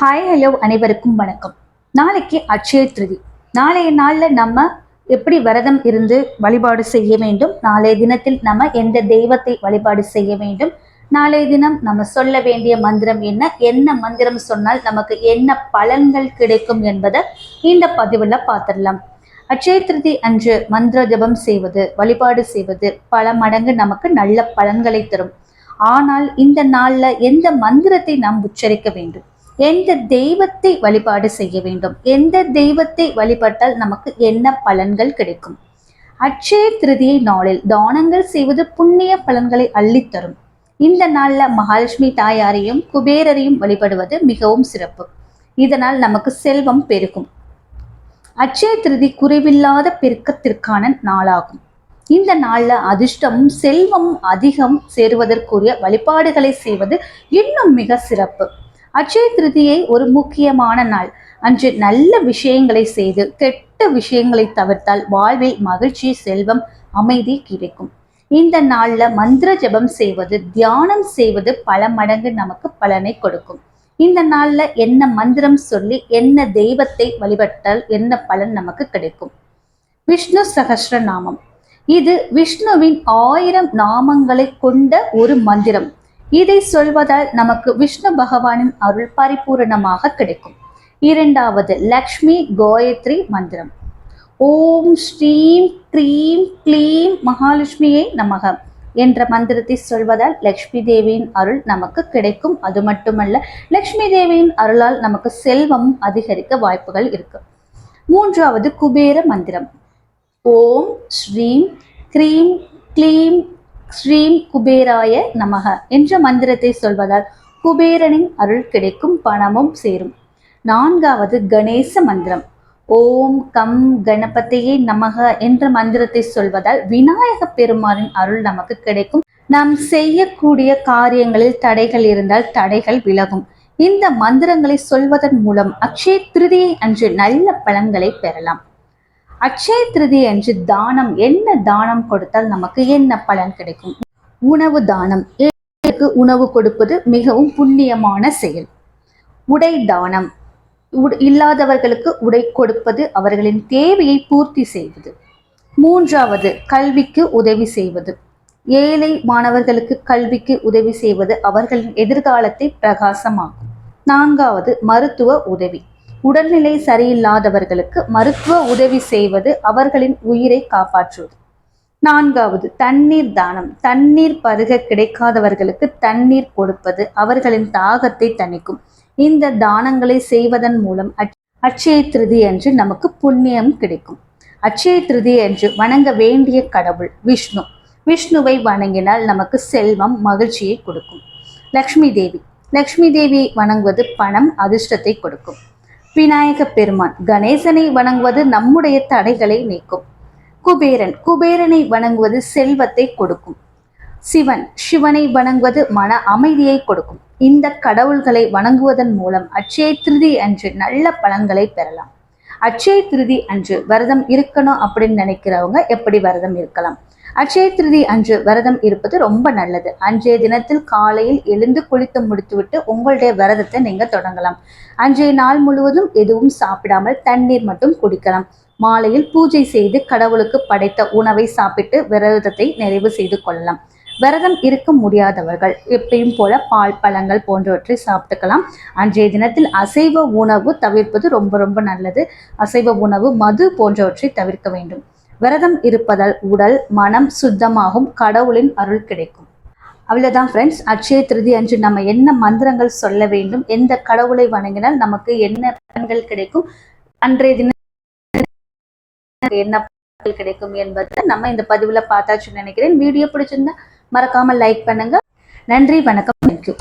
Hi hello அனைவருக்கும் வணக்கம். நாளைக்கு அட்சய திருதி. நாளைய நாளில் நம்ம எப்படி விரதம் இருந்து வழிபாடு செய்ய வேண்டும்? நாளைய தினத்தில் நம்ம எந்த தெய்வத்தை வழிபாடு செய்ய வேண்டும்? நாளைய தினம் நம்ம சொல்ல வேண்டிய மந்திரம் என்ன? என்ன மந்திரம் சொன்னால் நமக்கு என்ன பலன்கள் கிடைக்கும் என்பதை இந்த பதிவில் பார்த்துடலாம். அட்சய திருதி அன்று மந்திர ஜபம் செய்வது வழிபாடு செய்வது பல மடங்கு நமக்கு நல்ல பலன்களை தரும். ஆனால் இந்த நாள்ல எந்த மந்திரத்தை நாம் உச்சரிக்க வேண்டும்? எந்த தெய்வத்தை வழிபாடு செய்ய வேண்டும்? எந்த தெய்வத்தை வழிபட்டால் நமக்கு என்ன பலன்கள் கிடைக்கும்? அட்சய திருதியை நாளில் தானங்கள் செய்வது புண்ணிய பலன்களை அள்ளித்தரும். இந்த நாளில் மகாலட்சுமி தாயாரையும் குபேரரையும் வழிபடுவது மிகவும் சிறப்பு. இதனால் நமக்கு செல்வம் பெருகும். அட்சய திருதி குறைவில்லாத பெருக்கத்திற்கான நாளாகும். இந்த நாளில் அதிர்ஷ்டமும் செல்வமும் அதிகம் சேருவதற்குரிய வழிபாடுகளை செய்வது இன்னும் மிக சிறப்பு. அட்சய திருதியை ஒரு முக்கியமான நாள். அன்று நல்ல விஷயங்களை செய்து கெட்ட விஷயங்களை தவிர்த்தால் வாழ்வில் மகிழ்ச்சி செல்வம் அமைதி கிடைக்கும். இந்த நாள்ல மந்திர ஜபம் செய்வது தியானம் செய்வது பல மடங்கு நமக்கு பலனை கொடுக்கும். இந்த நாள்ல என்ன மந்திரம் சொல்லி என்ன தெய்வத்தை வழிபட்டால் என்ன பலன் நமக்கு கிடைக்கும்? விஷ்ணு சகஸ்ர நாமம் இது விஷ்ணுவின் ஆயிரம் நாமங்களை கொண்ட ஒரு மந்திரம். இதை சொல்வதால் நமக்கு விஷ்ணு பகவானின் அருள் பரிபூரணமாக கிடைக்கும். இரண்டாவது லக்ஷ்மி கோயத்ரி மந்திரம். ஓம் ஸ்ரீம் க்ரீம் க்ளீம் மகாலட்சுமியை நமக என்ற மந்திரத்தை சொல்வதால் லக்ஷ்மி தேவியின் அருள் நமக்கு கிடைக்கும். அது மட்டுமல்ல லக்ஷ்மி தேவியின் அருளால் நமக்கு செல்வம் அதிகரிக்க வாய்ப்புகள் இருக்கு. மூன்றாவது குபேர மந்திரம். ஓம் ஸ்ரீம் க்ரீம் க்ளீம் ஸ்ரீம் குபேராய நமக என்ற மந்திரத்தை சொல்வதால் குபேரனின் அருள் கிடைக்கும் பணமும் சேரும். நான்காவது கணேச மந்திரம். ஓம் கம் கணபதியே நமக என்ற மந்திரத்தை சொல்வதால் விநாயக பெருமானின் அருள் நமக்கு கிடைக்கும். நாம் செய்யக்கூடிய காரியங்களில் தடைகள் இருந்தால் தடைகள் விலகும். இந்த மந்திரங்களை சொல்வதன் மூலம் அக்ஷய திருதியை அன்று நல்ல பலன்களை பெறலாம். அக்ஷய திருதி அன்று தானம் என்ன தானம் கொடுத்தால் நமக்கு என்ன பலன் கிடைக்கும்? உணவு தானம். ஏழைக்கு உணவு கொடுப்பது மிகவும் புண்ணியமான செயல். உடை தானம். இல்லாதவர்களுக்கு உடை கொடுப்பது அவர்களின் தேவையை பூர்த்தி செய்வது. மூன்றாவது கல்விக்கு உதவி செய்வது. ஏழை மாணவர்களுக்கு கல்விக்கு உதவி செய்வது அவர்களின் எதிர்காலத்தை பிரகாசமாகும் நான்காவது மருத்துவ உதவி. உடல்நிலை சரியில்லாதவர்களுக்கு மருத்துவ உதவி செய்வது அவர்களின் உயிரை காப்பாற்றுவது. நான்காவது தண்ணீர் தானம். தண்ணீர் பருக கிடைக்காதவர்களுக்கு தண்ணீர் கொடுப்பது அவர்களின் தாகத்தை தணிக்கும். இந்த தானங்களை செய்வதன் மூலம் அட்- அட்சய திருதி அன்று நமக்கு புண்ணியம் கிடைக்கும். அட்சய திருதி என்று வணங்க வேண்டிய கடவுள் விஷ்ணு. விஷ்ணுவை வணங்கினால் நமக்கு செல்வம் மகிழ்ச்சியை கொடுக்கும். லக்ஷ்மி தேவி. லக்ஷ்மி தேவியை வணங்குவது பணம் அதிர்ஷ்டத்தை கொடுக்கும். விநாயக பெருமான் கணேசனை வணங்குவது நம்முடைய தடைகளை நீக்கும். குபேரன் குபேரனை வணங்குவது செல்வத்தை கொடுக்கும். சிவன் சிவனை வணங்குவது மன அமைதியை கொடுக்கும். இந்த கடவுள்களை வணங்குவதன் மூலம் அட்சய திருதி அன்று நல்ல பலன்களை பெறலாம். அட்சய திருதி அன்று விரதம் இருக்கணும் அப்படின்னு நினைக்கிறவங்க எப்படி விரதம் இருக்கலாம்? அட்சய திருதி அன்று விரதம் இருப்பது ரொம்ப நல்லது. அன்றைய தினத்தில் காலையில் எழுந்து குளித்து முடித்துவிட்டு உங்களுடைய விரதத்தை நீங்க தொடங்கலாம். அன்றைய நாள் முழுவதும் எதுவும் சாப்பிடாமல் தண்ணீர் மட்டும் குடிக்கலாம். மாலையில் பூஜை செய்து கடவுளுக்கு படைத்த உணவை சாப்பிட்டு விரதத்தை நிறைவு செய்து கொள்ளலாம். விரதம் இருக்க முடியாதவர்கள் எப்பயும் போல பால் பழங்கள் போன்றவற்றை சாப்பிட்டுக்கலாம். அன்றைய தினத்தில் அசைவ உணவு தவிர்ப்பது ரொம்ப ரொம்ப நல்லது. அசைவ உணவு மது போன்றவற்றை தவிர்க்க வேண்டும். விரதம் இருப்பதால் உடல் மனம் சுத்தமாகும் கடவுளின் அருள் கிடைக்கும். அவ்வளவுதான் ஃப்ரெண்ட்ஸ் அட்சய திருதி அன்று நம்ம என்ன மந்திரங்கள் சொல்ல வேண்டும் எந்த கடவுளை வணங்கினால் நமக்கு என்ன பலன்கள் கிடைக்கும் அன்றைய தினம் என்ன பலன்கள் கிடைக்கும் என்பதை நம்ம இந்த பதிவுல பார்த்தாச்சுன்னு நினைக்கிறேன். வீடியோ பிடிச்சிருந்தா மறக்காம லைக் பண்ணுங்க. நன்றி வணக்கம். தேங்க்யூ